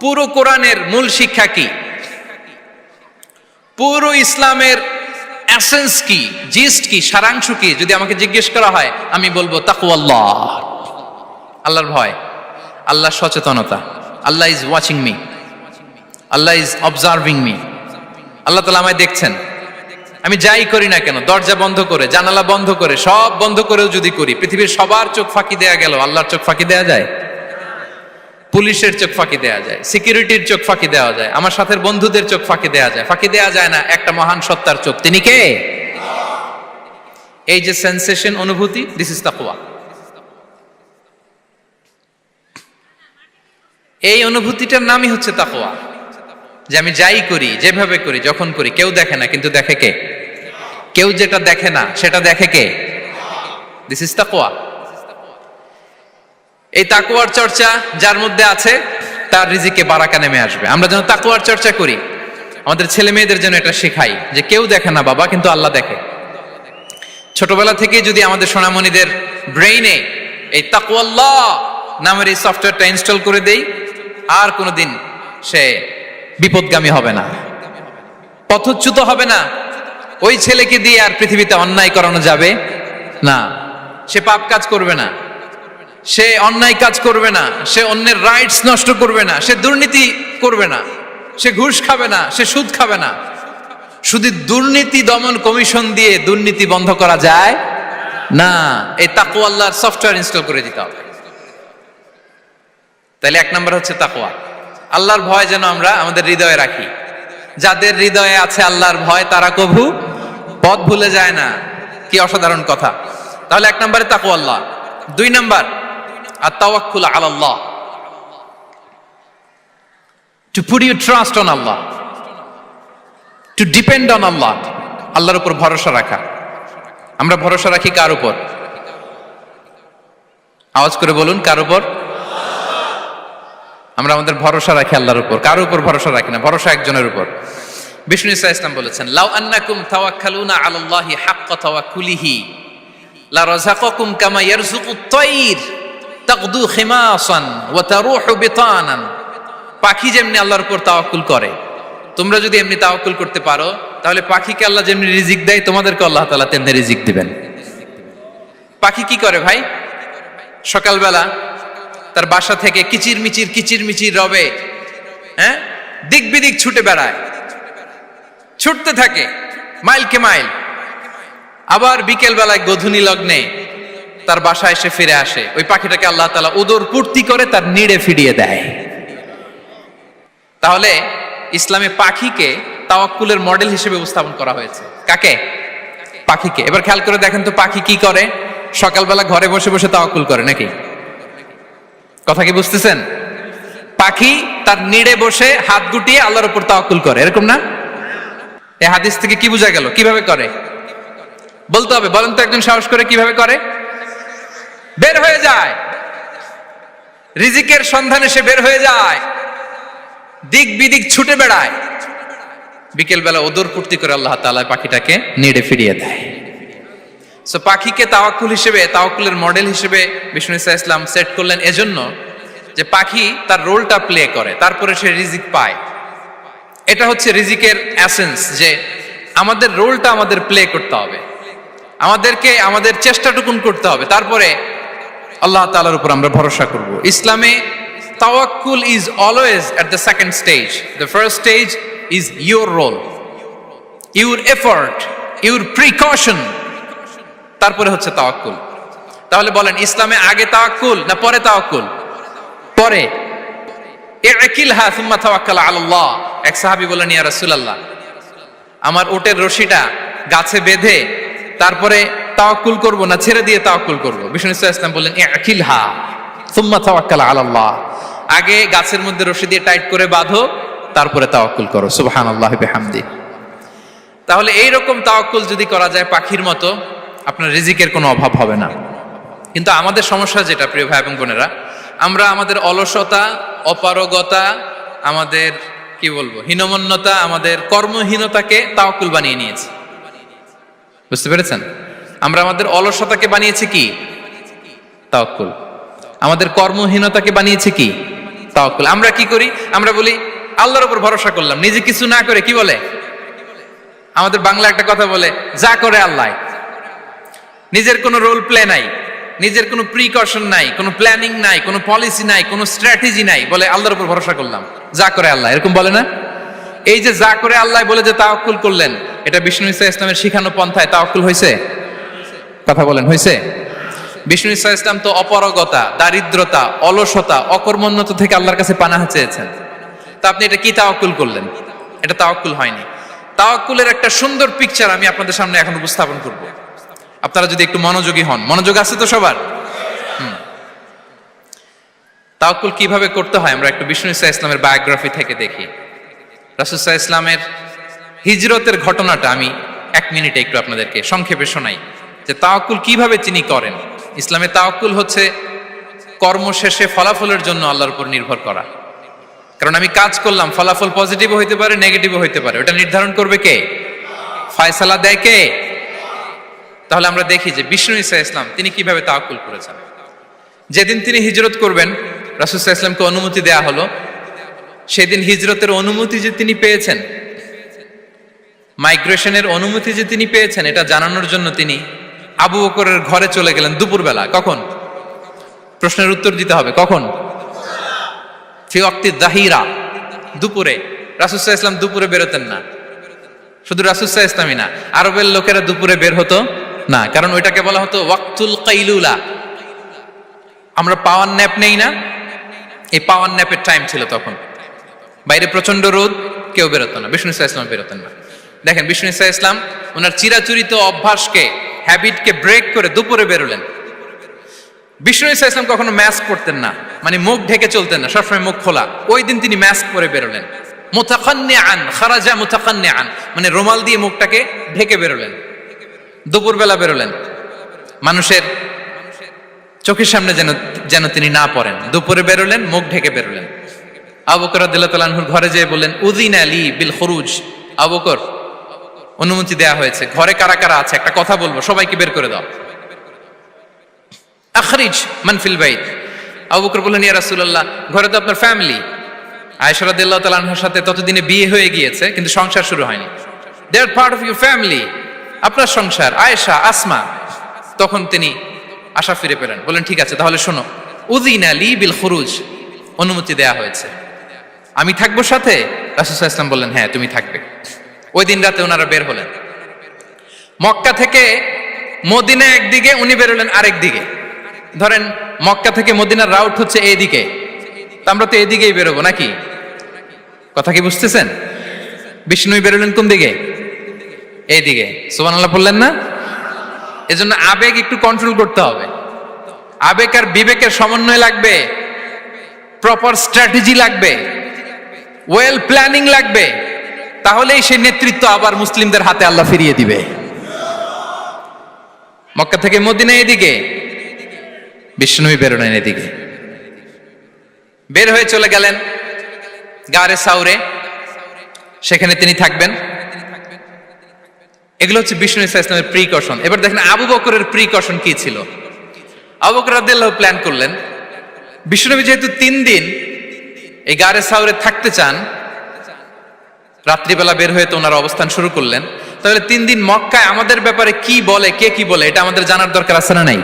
পুরো কোরআনের মূল শিক্ষা কি? পুরো ইসলামের অ্যাসেন্স কি? জিস্ট কি? সারাংশ কি? যদি আমাকে জিজ্ঞেস করা হয়, আমি বলব তাকুয়াল্লাহ। আল্লাহর ভয়। আল্লাহর সচেতনতা। Allah is watching me Allah is observing me Allah তালা আমায় দেখছেন। আমি যাই করি না কেন? দরজা বন্ধ করে, জানালা বন্ধ করে, সব বন্ধ করেও যদি করি, পৃথিবীর সবার চোখ ফাঁকি দেয়া গেল। আল্লাহর চোখ ফাঁকি দেয়া যায়? পুলিশের চোখ ফাঁকি দেয়া যায়, সিকিউরিটির চোখ ফাঁকি দেওয়া যায়, আমার সাথের বন্ধুদের চোখ ফাঁকি দেওয়া যায়। ফাঁকি দেওয়া যায় না, একটা মহান সত্তার চোখ। তিনি কে? এই যে সেন্সেশন অনুভূতি দিস ইজ তাকুয়া এই অনুভূতিটার নামই হচ্ছে তাকওয়া যে আমি যাই করি, যেভাবে করি, যখন করি, কেউ দেখে না, কিন্তু দেখে কে? কেউ যেটা দেখে না, সেটা দেখে কে? দিস ইজ তাকওয়া এই তাকুয়ার চর্চা যার মধ্যে আছে, তার রিজিকে বারাকা নেমে আসবে। আমরা যেন তাকুয়ার চর্চা করি। আমাদের ছেলে মেয়েদের যেন এটা শেখাই, যে কেউ দেখে না বাবা, কিন্তু আল্লাহ দেখে। ছোটবেলা থেকে যদি আমাদের সোনামণিদের ব্রেইনে এই তাকুয়াল্লাহ নামের এই সফটওয়্যারটা ইনস্টল করে দেই, আর কোনোদিন সে বিপদগামী হবে না। পথচ্যুত হবে না। ওই ছেলেকে দিয়ে আর পৃথিবীতে অন্যায় করানো যাবে না। সে পাপ কাজ করবে না। সে অন্যায় কাজ করবে না, সে অন্যের রাইটস নষ্ট করবে না, সে দুর্নীতি করবে না, সে ঘুষ খাবে না, সে সুদ খাবে না। শুধু দুর্নীতি দমন কমিশন দিয়ে দুর্নীতি বন্ধ করা যায়? না, এই তাকু আল্লাহর সফটওয়্যার ইনস্টল করে দিতে হবে। তাহলে এক নম্বর হচ্ছে তাকুয়া আল্লাহর ভয় যেন আমরা আমাদের হৃদয়ে রাখি। যাদের হৃদয়ে আছে আল্লাহর ভয়, তারা কভু পথ ভুলে যায় না। কি অসাধারণ কথা। তাহলে এক নম্বরে তাকু আল্লাহ। দুই নাম্বার আর তাওয়াক্কুল আলাল্লাহ। To put you trust on Allah to depend on Allah আল্লাহর উপর ভরসা রাখা। আমরা ভরসা রাখি কার উপর? আওয়াজ করে বলুন, কার উপর? আমরা আমাদের ভরসা রাখি আল্লাহর উপর। কার উপর ভরসা রাখি না? ভরসা একজনের উপর। বিষ্ণু ইসা ইসলাম বলেছেন, লাউ আন্নাকুম তাওয়াক্কালুনা আলাল্লাহি হাক্কা তাওয়াক্কুলিহি লা রাযাকাকুম কামা ইয়ারযুকুত তাইর। তাকদু খিমাসান ওয়া তারুহু বিতানান। পাখি যেমনি আল্লাহর উপর তাওয়াক্কুল করে, তোমরা যদি এমনি তাওয়াক্কুল করতে পারো, তাহলে পাখিকে আল্লাহ যেমনি রিজিক দেয়, তোমাদেরকে আল্লাহ তাআলা তেমনি রিজিক দিবেন। পাখি কি করে ভাই? সকালবেলা তার বাসা থেকে কিচির মিচির কিচির মিচির রবে হ্যাঁ? দিক বিদিক ছুটে বেড়ায়। ছুটতে থাকে মাইলকে মাইল। আবার বিকেল বেলায় গধুনি লগ্নে তার বাসা এসে ফিরে আসে। ওই পাখিটাকে আল্লাহ তালা উদর পূর্তি করে তার নিড়ে ফিরিয়ে দেয়। তাহলে ইসলামে পাখিকে তাওয়াক্কুলের মডেল হিসেবে উপস্থাপন করা হয়েছে। কাকে? পাখিকে। এবার খেয়াল করে দেখেন তো পাখি কি করে? সকালবেলা ঘরে বসে বসে তাওয়াক্কুল করে নাকি? কথা কি বুঝতেছেন? পাখি তার নিড়ে বসে হাত গুটিয়ে আল্লাহর উপর তাওয়াক্কুল করে, এরকম না? এই হাদিস থেকে কি বোঝা গেল? কীভাবে করে? বলতে হবে, বলেন তো একজন সাহস করে কীভাবে করে? বের হয়ে যায়। রিজিকের সন্ধানে সে বের হয়ে যায়। দিক বিদিক ছুটে বেড়ায়। বিকেল বেলা ওদর পূর্তি করে আল্লাহ তাআলা পাখিটাকে নেড়ে ফিরিয়ে দেয়। সো পাখিকে তাওয়াক্কুল হিসেবে, তাওয়াক্কুলের মডেল হিসেবে বিষ্ণু ইসা ইসলাম সেট করলেন এজন্য যে পাখি তার রোলটা প্লে করে, তারপরে সে রিজিক পায়। এটা হচ্ছে রিজিকের অ্যাসেন্স যে আমাদের রোলটা আমাদের প্লে করতে হবে। আমাদেরকে আমাদের চেষ্টাটুকুন করতে হবে। তারপরে আল্লাহ তালার উপর আমরা ভরসা করব। ইসলামে তাওয়াক্কুল is always at the second stage. The first stage is your role your effort your precaution. তারপরে হচ্ছে তাওয়াক্কুল। তাহলে বলেন, ইসলামে আগে তাওয়াক্কুল না পরে তাওয়াক্কুল? পরে। একিল হা সুম্মা তাওয়াক্কাল আলাল্লাহ। এক সাহাবী বলেন ইয়া রাসূলুল্লাহ, আমার ওটের রশিটা গাছে বেঁধে, তারপরে তাওয়াক্কুল করব না, ছেড়ে দিয়ে তাওয়াক্কুল করব? বিষ্ণু ইসলাম বললেন একিল হা সুম্মা তাওয়াক্কাল আলাল্লাহ। আগে গাছের মধ্যে রশি দিয়ে টাইট করে বাঁধো, তারপরে তাওয়াক্কুল করো, সুবহানাল্লাহ বিহামদি। তাহলে এই রকম তাওয়াক্কুল যদি করা যায় পাখির মতো, আপনার রিজিকের কোনো অভাব হবে না। কিন্তু আমাদের সমস্যা যেটা, প্রিয় ভাই এবং বোনেরা, আমরা আমাদের অলসতা, অপারগতা, আমাদের, কি বলব, হীনমন্যতা, আমাদের কর্মহীনতাকে তাওয়াক্কুল বানিয়ে নিয়েছি। বুঝতে পেরেছেন? আমরা আমাদের অলসতাকে বানিয়েছি কি? তাওয়াক্কুল। আমাদের কর্মহীনতাকে বানিয়েছি কি? তাওয়াক্কুল। আমরা কি করি? আমরা বলি, আল্লাহর উপর ভরসা করলাম, নিজে কিছু না করে কি বলে? আমাদের বাংলা একটা কথা বলে, যা করে আল্লাহ। নিজের কোনো রোল প্লে নাই, নিজের কোনো প্রিকশন নাই, কোনো প্ল্যানিং নাই, কোনো পলিসি নাই, কোনো স্ট্র্যাটেজি নাই, বলে আল্লাহর উপর ভরসা করলাম, যা করে আল্লাহ। এরকম বলে না? এই যে যা করে আল্লাহ বলে যে তাওয়াক্কুল করলেন, এটা বিষ্ণু ইসা ইসলামের শিখানো পন্থায় তাওয়াক্কুল হয়েছে কথা বলেন হয়েছে বিষ্ণু ইসা ইসলাম তো অপারগতা, দারিদ্রতা, অলসতা, অকর্মণ্যতা থেকে আল্লাহর কাছে পানাহা চেয়েছেন। তা আপনি এটা কি তাওয়াক্কুল করলেন? এটা তাওয়াক্কুল হয়নি। তাওয়াক্কুলের একটা সুন্দর পিকচার আমি আপনাদের সামনে এখন উপস্থাপন করব। আপনারা যদি একটু মনোযোগী হন, মনোযোগ আছে তো সবার? হুম। তাওয়াক্কুল কীভাবে করতে হয় আমরা একটু বিষ্ণু ইসা ইসলামের বায়োগ্রাফি থেকে দেখি। রাসুসা ইসলামের হিজরতের ঘটনাটা আমি এক মিনিটে একটু আপনাদেরকে সংক্ষেপে শোনাই। যে তাওয়াক্কুল কীভাবে তিনি করেন? ইসলামে তাওয়াক্কুল হচ্ছে কর্ম শেষে ফলাফলের জন্য আল্লাহর উপর নির্ভর করা। কারণ আমি কাজ করলাম, ফলাফল পজিটিভও হইতে পারে নেগেটিভও হইতে পারে। ওটা নির্ধারণ করবে কে? ফায়সালা দেয় কে? তাহলে আমরা দেখি যে বিষ্ণু ইসা ইসলাম, তিনি কীভাবে তাওয়াক্কুল করেছেন? যেদিন তিনি হিজরত করবেন রাসুসা ইসলামকে অনুমতি দেয়া হলো। সেদিন হিজরতের অনুমতি যে তিনি পেয়েছেন, মাইগ্রেশনের অনুমতি যে তিনি পেয়েছেন, এটা জানানোর জন্য তিনি আবু বকরের ঘরে চলে গেলেন দুপুরবেলা। কখন? প্রশ্নের উত্তর দিতে হবে, কখন? ফি অক্তি দাহিরা, দুপুরে। রাসুসা ইসলাম দুপুরে বেরোতেন না। শুধু রাসুসা ইসলামই না, আরবের লোকেরা দুপুরে বের হতো না, কারণ ওইটাকে বলা হতো ওয়াক্তুল কাইলুলা। আমরা পাওয়ার ন্যাপ নেই না? এই পাওয়ার ন্যাপের টাইম ছিল তখন। বাইরে প্রচণ্ড রোদ, কেউ বেরোতো না। বিষ্ণু ইসা ইসলাম বেরোতেন না। দেখেন, বিষ্ণু ইসা ইসলাম ওনার চিরাচরিত অভ্যাসকে হ্যাবিটকে ব্রেক করে দুপুরে বেরোলেন। বিষ্ণু ইসা ইসলাম কখনো ম্যাস্ক করতেন না মানে মুখ ঢেকে চলতেন না, সবসময় মুখ খোলা। ওই দিন তিনি ম্যাস্ক পরে বেরোলেন। মোতাকান্নে আন খারাজা মোতাকান্নে আন মানে রুমাল দিয়ে মুখটাকে ঢেকে বেরোলেন। দুপুরবেলা বেরোলেন। মানুষের চোখের সামনে যেন যেন তিনি না পড়েন। দুপুরে বেরোলেন, মুখ ঢেকে বেরোলেন। আবকর আদিল্লাহুর ঘরে যেয়ে বললেন উদিন আলী বিল খরুজ। আবকর অনুমতি দেয়া হয়েছে। ঘরে কারা কারা আছে? একটা কথা বলব, সবাইকে বের করে দাও। আখরিজ মানফিল বাইত। আবু বকর বললেন, ইয়া রাসূলুল্লাহ, ঘরে তো আপনার ফ্যামিলি আয়েশা রাদিয়াল্লাহু তাআলার সাথে ততদিনে বিয়ে হয়ে গিয়েছে, কিন্তু সংসার শুরু হয়নি। They are part of your family আপনার সংসার, আয়েশা, আসমা। তখন তিনি আশা ফিরে পেলেন। বললেন, ঠিক আছে, তাহলে শোনো। উদিন আলী বিল খুরুজ। অনুমতি দেয়া হয়েছে। আমি থাকব সাথে? রাসুসাহ ইসলাম বললেন হ্যাঁ তুমি থাকবে। ওই দিন রাতে ওনারা বের হলেন। মক্কা থেকে মদিনা একদিকে, উনি বেরোলেন আরেক দিকে। ধরেন, মক্কা থেকে মদিনার রাউট হচ্ছে এইদিকে। তা আমরা তো এদিকেই বেরোবো নাকি? কথা কি বুঝতেছেন? বিষ্ণুই বেরোলেন কোন দিকে? এইদিকে। সোমান আল্লাহ বললেন না? এজন্য আবেগ একটু কন্ট্রোল করতে হবে। আবেগ আর বিবেকের সমন্বয় লাগবে। প্রপার স্ট্র্যাটেজি লাগবে। ওয়েল প্ল্যানিং লাগবে। তাহলেই সেই নেতৃত্ব আবার মুসলিমদের হাতে আল্লাহ ফিরিয়ে দিবে। মক্কা থেকে মদিনা এদিকে, বিষ্ণুই বেরোলেন এদিকে। বের হয়ে চলে গেলেন গারে সাউরে। সেখানে তিনি থাকবেন। এগুলো হচ্ছে বিষ্ণু ইসা ইসলামের প্রিকশন এবার দেখেন আবু বকরের প্রিকশন কি ছিল? আবু বকর রাদিয়াল্লাহু প্ল্যান করলেন বিষ্ণুনবী যেহেতু তিন দিন এই গারে সাউরে থাকতে চান রাত্রিবেলা বের হয়ে তো ওনার অবস্থান শুরু করলেন। তাহলে তিন দিন মক্কায় আমাদের ব্যাপারে কি বলে, কে কি বলে, এটা আমাদের জানার দরকার আছে না নাই?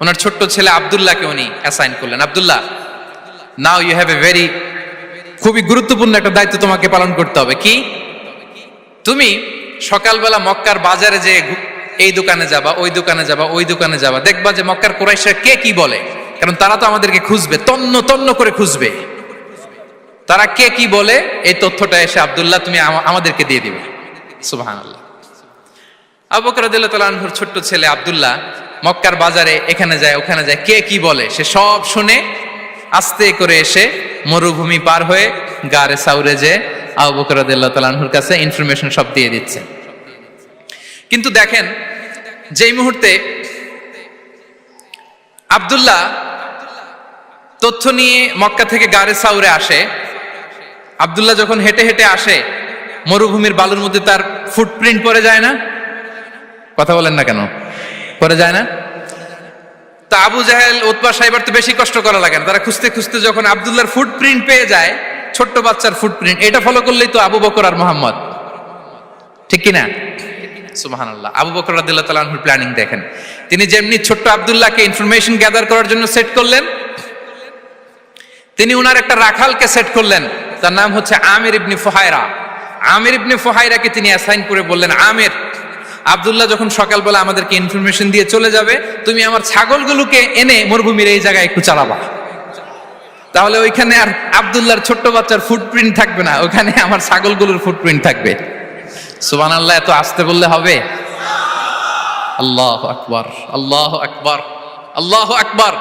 ওনার ছোট্ট ছেলে আবদুল্লাহকে উনি অ্যাসাইন করলেন। Abdullah now you have a very খুবই গুরুত্বপূর্ণ একটা দায়িত্ব তোমাকে পালন করতে হবে। কি? তুমি সকালবেলা মক্কার বাজারে যে এই দোকানে যাবা, ওই দোকানে যাবা, ওই দোকানে যাবা। দেখবা যে মক্কার কোরাইশরা কে কি বলে? কারণ তারা তো আমাদেরকে খুঁজবে, তন্ন তন্ন করে খুঁজবে। তারা কে কি বলে, এই তথ্যটা এসে আবদুল্লাহ তুমি আমাদেরকে দিয়ে দিবে। সুবাহান আল্লাহ ছোট্ট ছেলে আবদুল্লাহ মক্কার বাজারে এখানে যায়, ওখানে যায়, কে কি বলে, সে সব শুনে আস্তে করে এসে মরুভূমি পার হয়ে গারে সাউরে যে আবু বকরাদুল্লাহ তালাহুর কাছে ইনফরমেশন সব দিয়ে দিচ্ছে। কিন্তু দেখেন, যেই মুহূর্তে আবদুল্লাহ তথ্য নিয়ে মক্কা থেকে গারে সাউরে আসে আবদুল্লাহ যখন হেঁটে হেঁটে আসে, মরুভূমির বালুর মধ্যে তার ফুটপ্রিন্ট পড়ে যায় না? কথা বলেন না কেন? পরে যায় না? তা আবু জাহেল উৎপা সাহেবার তো বেশি কষ্ট করা লাগে না। তারা খুঁজতে খুঁজতে যখন আবদুল্লাহর ফুটপ্রিন্ট পেয়ে যায়, ছোট্ট বাচ্চার ফুটপ্রিন্ট এটা ফলো করলেই তো আবু বকর আর মোহাম্মদ। ঠিক কিনা? সুবাহান আল্লাহ আবু বকর রাদিল্লাহ তালাহুর প্ল্যানিং দেখেন। তিনি যেমনি ছোট্ট আবদুল্লাহকে ইনফরমেশন গ্যাদার করার জন্য সেট করলেন, তিনি উনার একটা রাখালকে সেট করলেন। তার নাম হচ্ছে আমির ইবনি ফুহায়রা আমির ইবনি ফুহায়রাকে তিনি অ্যাসাইন করে বললেন, আমির, আবদুল্লাহ যখন সকালবেলা আমাদেরকে ইনফরমেশন দিয়ে চলে যাবে, তুমি আমার ছাগলগুলোকে এনে মরুভূমির এই জায়গায় একটু চালাবা। তাহলে ওইখানে আর আবদুল্লাহর ছোট্ট বাচ্চার ফুটপ্রিন্ট থাকবে না, ওখানে আমার ছাগলগুলোর ফুটপ্রিন্ট থাকবে। সুবান আল্লাহ এত আসতে বললে হবে? আল্লাহ আকবার আল্লাহ আকবার আল্লাহ আকবার।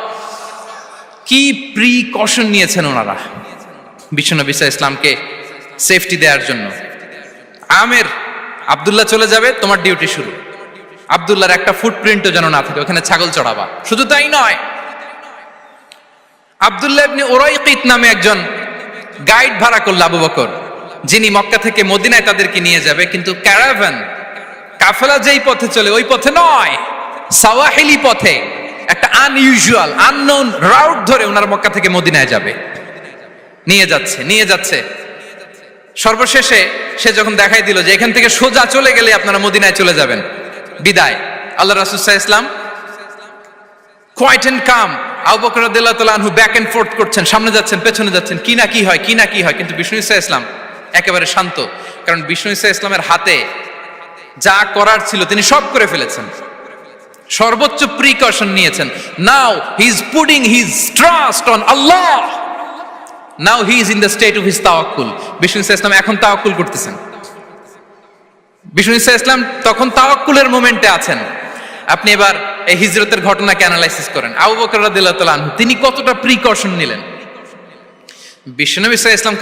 কি প্রিকশন নিয়েছেন ওনারা? বিশ্বনবী ইসলামকে সেফটি দেওয়ার জন্য। আমের আব্দুল্লাহ চলে যাবে, তোমার ডিউটি শুরু। আব্দুল্লাহর একটা ফুটপ্রিন্টও যেন না থাকে, ওখানে ছাগল চড়াবা। শুধু তাই নয়, আব্দুল্লাহ ইবনে ওরাইকিত নামে একজন গাইড ভাড়া করল আবু বকর। যিনি মক্কা থেকে মদিনায় তাদেরকে নিয়ে যাবে, কিন্তু ক্যারাভ্যান কাফেলা যেই পথে চলে, ওই পথে নয়, সাওয়াহিলি পথে, একটা আনইউজুয়াল আননোন রাউট ধরে ওনার মক্কা থেকে মদিনায় যাবে। নিয়ে যাচ্ছে নিয়ে যাচ্ছে। সর্বশেষে সে যখন দেখাই দিল যে এখান থেকে সোজা চলে গেলে আপনারা মদিনায় চলে যাবেন, বিদায়। আল্লাহ রাসুসাহ Islam quiet and calm Abu Bakr রাদিয়াল্লাহু আনহু ব্যাক এন্ড ফোর্থ করছেন, সামনে যাচ্ছেন, পেছনে যাচ্ছেন, কি না কি হয়, কি না কি হয়। কিন্তু বিষ্ণু ইসা ইসলাম একেবারে শান্ত, কারণ বিষ্ণু ইসা ইসলামের হাতে যা করার ছিল তিনি সব করে ফেলেছেন। সর্বোচ্চ প্রিকশন নিয়েছেন। Now he is putting his trust on Allah now he is in the state of his তাওয়াক্কুল। বিষ্ণু ইসা ইসলাম এখন তাওয়াক্কুল করতেছেন। বিষ্ণু ইসা ইসলাম তখন তাওয়াক্কুলের মোমেন্টে আছেন। আপনি এবার এই হিজরতের ঘটনাকে অ্যানালাইসিস করেন। আবু বকর রাদিয়াল্লাহু তাআলা তিনি কতটা প্রিকশন নিলেন? বিষ্ণু ইসা ইসলাম